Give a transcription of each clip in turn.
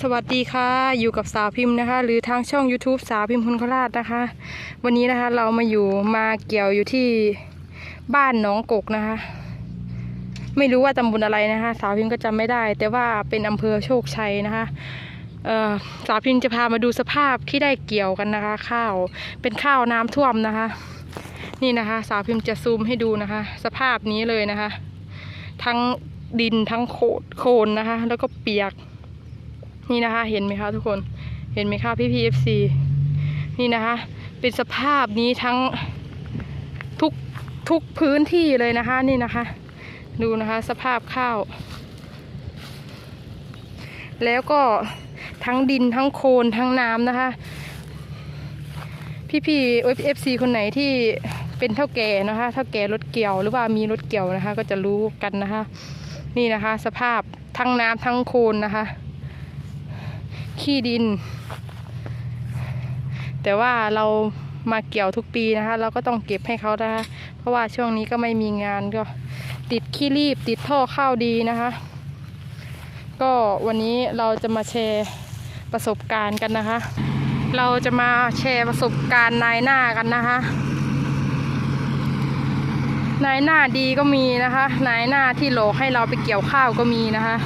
สวัสดีค่ะ อยู่กับสาวพิมพ์นะคะ หรือทางช่อง YouTube สาวพิมพ์คนโคราชนะคะ วันนี้นะคะเรามาอยู่มาเกี่ยวอยู่ที่บ้านหนองกกนะคะ ไม่รู้ว่าตำบลอะไรนะคะ สาวพิมพ์ก็จำไม่ได้ แต่ว่าเป็นอำเภอโชคชัยนะคะสาวพิมพ์จะพามาดูสภาพที่ได้เกี่ยวกันนะคะ ข้าวเป็นข้าวน้ำท่วมนะคะ นี่นะคะ สาวพิมพ์จะซูมให้ดูนะคะ สภาพนี้เลยนะคะ ทั้งดินทั้งโคดโคลนนะคะ แล้วก็เปียก นี่นะคะ เห็นไหมคะทุกคนเห็นไหมคะพี่พีเอฟซีนี่นะคะ เป็นสภาพนี้ทั้งทุกทุกพื้นที่เลยนะคะนี่นะคะ ดูนะคะสภาพข้าว แล้วก็ทั้งดินทั้งโคลนทั้งน้ำนะคะ พี่พี่เอฟซีคนไหนที่เป็นเท่าแก่นะคะเท่าแก่รถเกี่ยวหรือว่ามีรถเกี่ยวนะคะ ก็จะรู้กันนะคะ นี่นะคะ สภาพทั้งน้ำทั้งโคลนนะคะ ขี้ดิน แต่ว่าเรามาเกี่ยวทุกปีนะคะ เราก็ต้องเก็บให้เขานะคะ เพราะว่าช่วงนี้ก็ไม่มีงานก็ติดขี้รีบติดท่อข้าวดีนะคะ ก็วันนี้เราจะมาแชร์ประสบการณ์กันนะคะ เราจะมาแชร์ประสบการณ์นายหน้ากันนะคะ นายหน้าดีก็มีนะคะ นายหน้าที่หลอกให้เราไปเกี่ยวข้าวก็มีนะคะ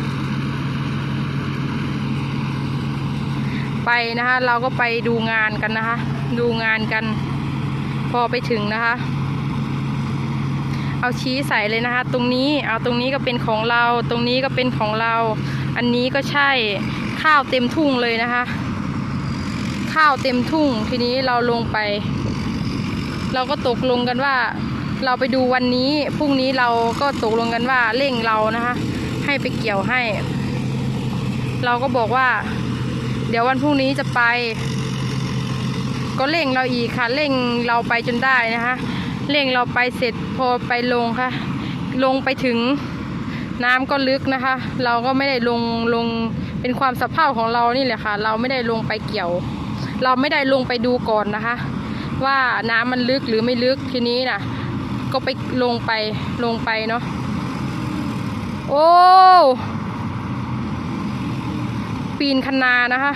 ไปนะคะ เราก็ไปดูงานกันนะคะ ดูงานกัน พอไปถึงนะคะ เอาชี้ใส่เลยนะคะ ตรงนี้เอาตรงนี้ก็เป็นของเรา ตรงนี้ก็เป็นของเรา อันนี้ก็ใช่ข้าวเต็มทุ่งเลยนะคะ ข้าวเต็มทุ่งทีนี้เราลงไป เราก็ตกลงกันว่า เราไปดูวันนี้พรุ่งนี้เราก็ตกลงกันว่าเร่งเรานะคะ ให้ไปเกี่ยวให้ เราก็บอกว่า เดี๋ยววันพรุ่งนี้จะไป ก็เร่งเราอีกค่ะ เร่งเราไปจนได้นะคะ เร่งเราไปเสร็จพอไปลงค่ะ ลงไปถึงน้ำก็ลึกนะคะ เราก็ไม่ได้ลงลงเป็นความสะเพร่าของเรานี่แหละค่ะ เราไม่ได้ลงไปเกี่ยว เราไม่ได้ลงไปดูก่อนนะคะ ว่าน้ำมันลึกหรือไม่ลึกทีนี้น่ะ ก็ไปลงไปลงไปเนาะโอ้ ปีนคนานะคะ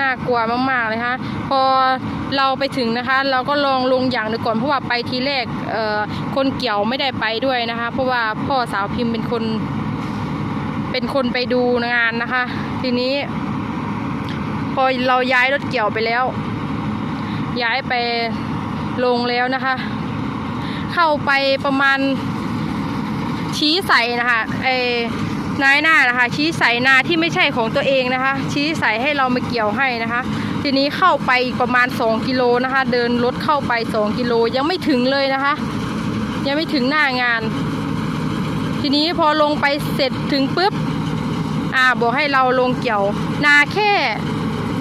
น่ากลัวมาก ๆ เลยฮะพอเราไปถึงนะคะ เราก็ลองลงอย่างหนึงก่อนเพราะว่าไปทีแรกคนเกี่ยวไม่ได้ไปด้วยนะคะ เพราะว่าพ่อสาวพิมพ์เป็นคน เป็นคนไปดูงานนะคะ ทีนี้ พอเราย้ายรถเกี่ยวไปแล้ว ย้ายไปลงแล้วนะคะ เข้าไปประมาณชี้ใส่นะคะไอ้นายหน้านะคะ ชี้ใส่นาที่ไม่ใช่ของตัวเองนะคะ ชี้ใส่ให้เรามาเกี่ยวให้นะคะ ทีนี้เข้าไปอีกประมาณ 2 กิโลนะคะ เดินรถเข้าไป 2 กิโลยังไม่ถึงเลยนะคะ ยังไม่ถึงหน้างาน ทีนี้พอลงไปเสร็จถึงปุ๊บ อ่าบอกให้เราลงเกี่ยว นาแค่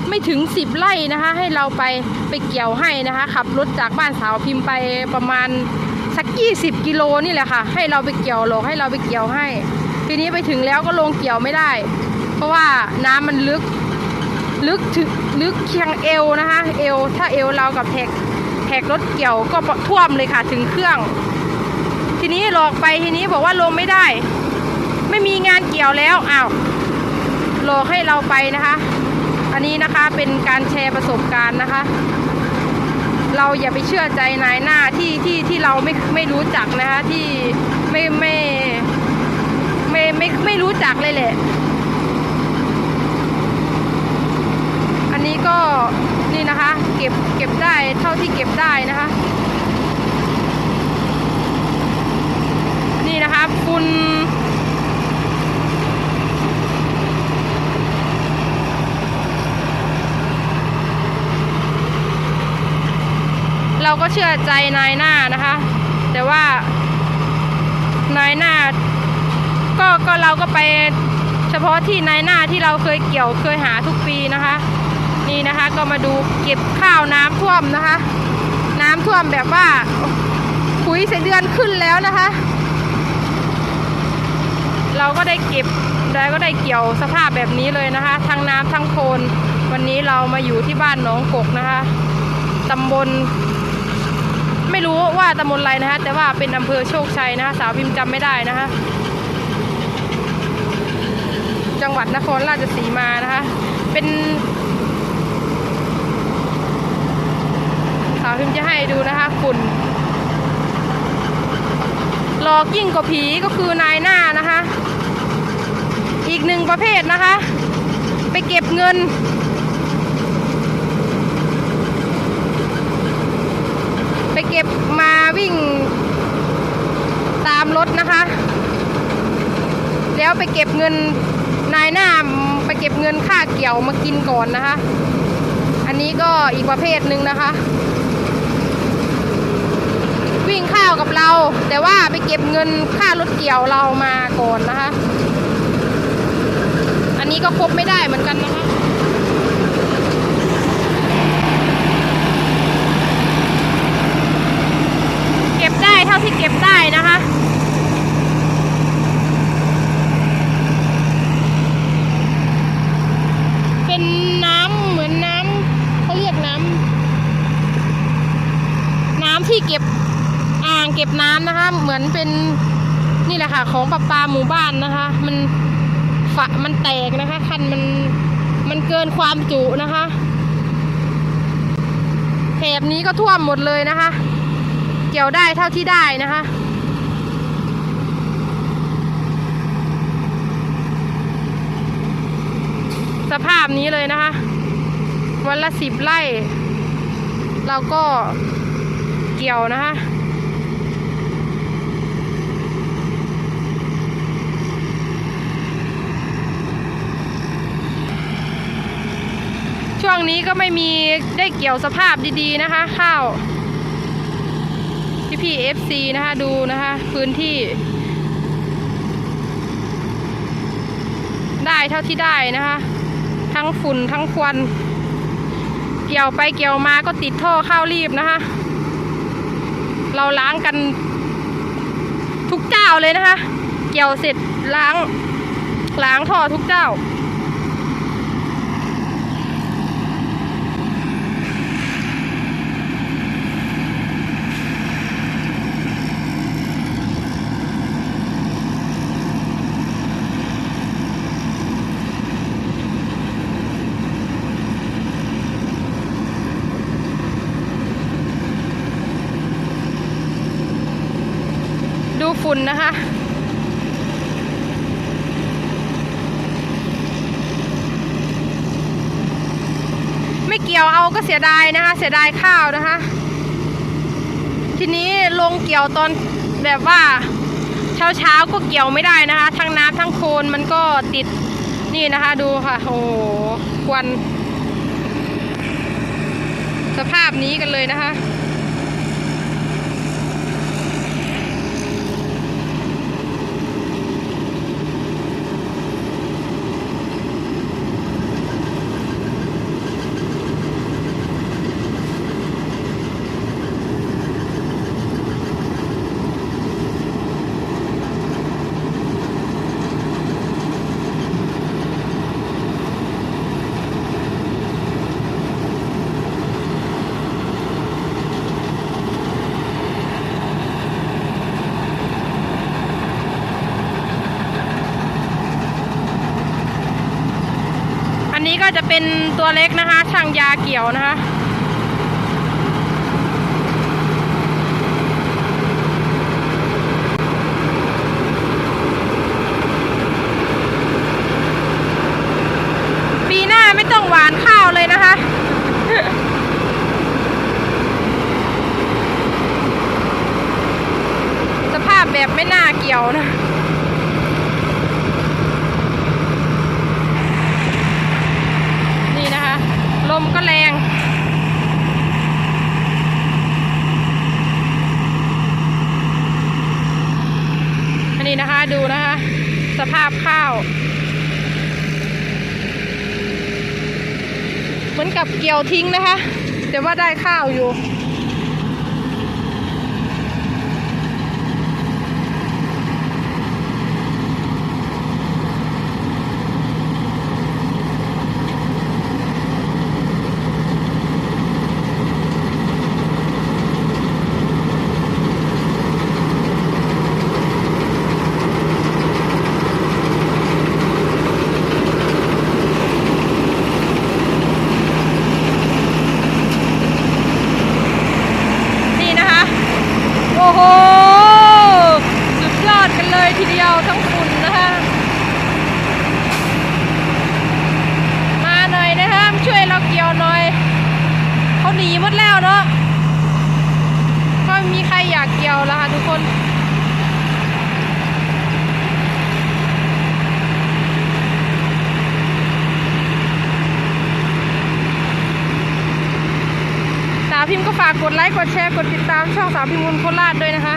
ไม่ถึง10ไร่นะคะ ให้เราไปไปเกี่ยวให้นะคะ ขับรถจากบ้านสาวพิมพ์ไปประมาณสักยี่สิบกิโลนี่แหละค่ะ ให้เราไปเกี่ยวหลอกให้เราไปเกี่ยวให้ ทีนี้ไปถึงแล้วก็ลงเกี่ยวไม่ได้ เพราะว่าน้ำมันลึกลึกถึงลึกเคียงเอวนะคะ เอวถ้าเอวเรากับแท็กแท็กรถเกี่ยวก็ท่วมเลยค่ะถึงเครื่อง นี้หลอกไปทีนี้บอกว่าลงไม่ได้ ไม่มีงานเกี่ยวแล้วอ้าวหลอกให้เราไปนะคะ อันนี้นะคะเป็นการแชร์ประสบการณ์นะคะ เราอย่าไปเชื่อใจนายหน้าที่ที่ที่เราไม่ไม่รู้จักนะคะที่ไม่ไม่ไม่ไม่ไม่รู้จักเลยแหละอันนี้ก็นี่นะคะ เก็บเก็บได้เท่าที่เก็บได้นะคะ คะคุณเราก็เชื่อใจนายหน้านะคะ แต่ว่านายหน้าก็ก็เราก็ไปเฉพาะที่นายหน้าที่เราเคยเกี่ยวเคยหาทุกปีนะคะ นี่นะคะก็มาดูเก็บข้าวน้ำท่วมนะคะ น้ำท่วมแบบว่าคุยใส่เดือนขึ้นแล้วนะคะ เราก็ได้เก็บได้ก็ได้เกี่ยวสภาพแบบนี้เลยนะคะ ทั้งน้ำทั้งโคลนวันนี้เรามาอยู่ที่บ้านหนองกกนะคะตำบล ไม่รู้ว่าตำบลอะไรนะคะ แต่ว่าเป็นอำเภอโชคชัยนะคะ สาวพิมพ์จำไม่ได้นะคะ จังหวัดนครราชสีมานะคะ เป็น สาวพิมพ์จะให้ดูนะคะฝุ่น หลอกยิ่งกว่าผีก็คือนายหน้านะคะ อีกหนึ่งประเภทนะคะ ไปเก็บเงิน ไปเก็บมาวิ่งตามรถนะคะ แล้วไปเก็บเงินนายหน้าไปเก็บเงินค่าเกี่ยวมากินก่อนนะคะ อันนี้ก็อีกประเภทหนึ่งนะคะ วิ่งข้าวกับเรา แต่ว่าไปเก็บเงินค่ารถเกี่ยวเรามาก่อนนะคะ อันนี้ก็ครบไม่ได้เหมือนกันนะคะเก็บได้เท่าที่เก็บได้นะคะ เป็นน้ำเหมือนน้ำเขาเรียกน้ำน้ำที่เก็บอ่างเก็ บน้ำนะคะ เหมือนเป็นนี่แหละค่ะ ของประปาหมู่บ้านนะคะ มันฝะมันแตกนะคะ คันมันมันเกินความจุนะคะแถบนี้ก็ท่วมหมดเลยนะคะ เกี่ยวได้เท่าที่ได้นะคะสภาพนี้เลยนะคะ วันละสิบไร่ เราก็เกี่ยวนะคะ วงนี้ก็ไม่มีได้เกี่ยวสภาพดีๆนะคะ ข้าวพี่พี่เอฟซีนะคะดูนะคะ พื้นที่ ได้เท่าที่ได้นะคะ ทั้งฝุ่นทั้งควัน เกี่ยวไปเกี่ยวมาก็ติดท่อข้าวรีบนะคะ เราล้างกันทุกเจ้าเลยนะคะ เกี่ยวเสร็จล้างล้างท่อทุกเจ้า ดูฝุ่นนะคะ ไม่เกี่ยวเอาก็เสียดายนะคะ เสียดายข้าวนะคะ ทีนี้ลงเกี่ยวตอนแบบว่าเช้าเช้าก็เกี่ยวไม่ได้นะคะ ทั้งน้ำทั้งโคลนมันก็ติดนี่นะคะดูค่ะ โอ้ควันสภาพนี้กันเลยนะคะ จะเป็นตัวเล็กนะคะ ช่างยาเกี่ยวนะคะ ปีหน้าไม่ต้องหวานข้าวเลยนะคะสภาพแบบไม่น่าเกี่ยวนะ นี่นะคะ ลมก็แรง อันนี้นะคะดูนะคะ สภาพข้าว เหมือนกับเกี่ยวทิ้งนะคะ แต่ว่าได้ข้าวอยู่ ยวแล้วค่ะทุกคนสาวพิมพ์ก็ฝากกดไลค์ กดแชร์ กดติดตามช่องสาวพิมพ์คนโคราชด้วยนะคะ